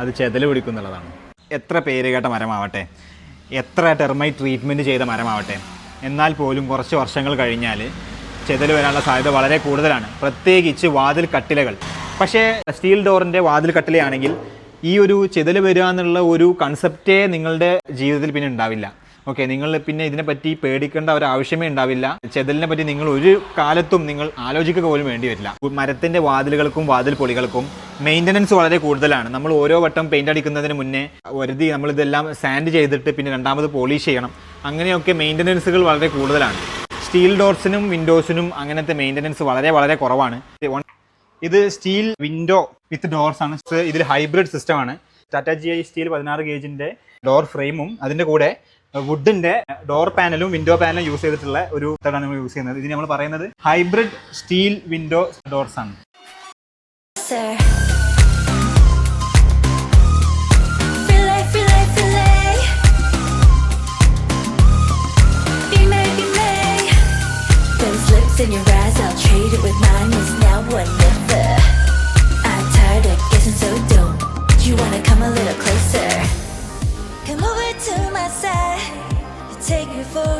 അത് ചെതൽ പിടിക്കുന്നുള്ളതാണ്. എത്ര പേര് കേട്ട മരമാവട്ടെ? എത്ര ടെർമൈറ്റ് ട്രീറ്റ്മെന്റ് ചെയ്ത മരമാവട്ടെ? എന്നാൽ പോലും കുറച്ച് വർഷങ്ങൾ കഴിഞ്ഞാൽ ചെതൽ വരാനുള്ള സാധ്യത വളരെ കൂടുതലാണ്. പ്രത്യേകിച്ച് വാതിൽ കട്ടിലകൾ. പക്ഷേ സ്റ്റീൽ ഡോറിന്റെ വാതിൽ കട്ടിലയാണെങ്കിൽ ഈ ഒരു ചെതൽ വരിക എന്നുള്ള ഒരു കൺസെപ്റ്റേ നിങ്ങളുടെ ജീവിതത്തിൽ പിന്നെ ഉണ്ടാവില്ല. ഓക്കെ നിങ്ങൾ പിന്നെ ഇതിനെപ്പറ്റി പേടിക്കേണ്ട ഒരു ആവശ്യമേ ഉണ്ടാവില്ല. ചെതലിനെ പറ്റി നിങ്ങൾ ഒരു കാലത്തും നിങ്ങൾ ആലോചിക്കുക പോലും വേണ്ടി വരില്ല. മരത്തിന്റെ വാതിലുകൾക്കും വാതിൽ പൊളികൾക്കും മെയിന്റനൻസ് വളരെ കൂടുതലാണ്. നമ്മൾ ഓരോ വട്ടം പെയിന്റ് അടിക്കുന്നതിന് മുന്നേ ഒരുതി നമ്മളിതെല്ലാം സാൻഡ് ചെയ്തിട്ട് പിന്നെ രണ്ടാമത് പോളിഷ് ചെയ്യണം. അങ്ങനെയൊക്കെ മെയിന്റനൻസുകൾ വളരെ കൂടുതലാണ്. സ്റ്റീൽ ഡോർസിനും വിൻഡോസിനും അങ്ങനത്തെ മെയിന്റനൻസ് വളരെ വളരെ കുറവാണ്. ഇത് സ്റ്റീൽ വിൻഡോ വിത്ത് ഡോർസ് ആണ്. ഇതിൽ ഹൈബ്രിഡ് സിസ്റ്റം ആണ്. ടാറ്റ ജി ഐ സ്റ്റീൽ പതിനാറ് ഗേജിന്റെ ഡോർ ഫ്രെയിമും അതിന്റെ കൂടെ വുഡിന്റെ ഡോർ പാനലും വിൻഡോ പാനലും യൂസ് ചെയ്തിട്ടുള്ള ഒരു ഇതാണ് നമ്മൾ യൂസ് ചെയ്യുന്നത്. ഇതിന് നമ്മൾ പറയുന്നത് ഹൈബ്രിഡ് സ്റ്റീൽ വിൻഡോ ഡോർസ് ആണ്. closer. Filet, filet, filet. Bime, bime. Those lips in your eyes, I'll trade it with mine. It's now or never. I'm tired of guessing so dope. You wanna come a little closer? Come over to my side. You take me for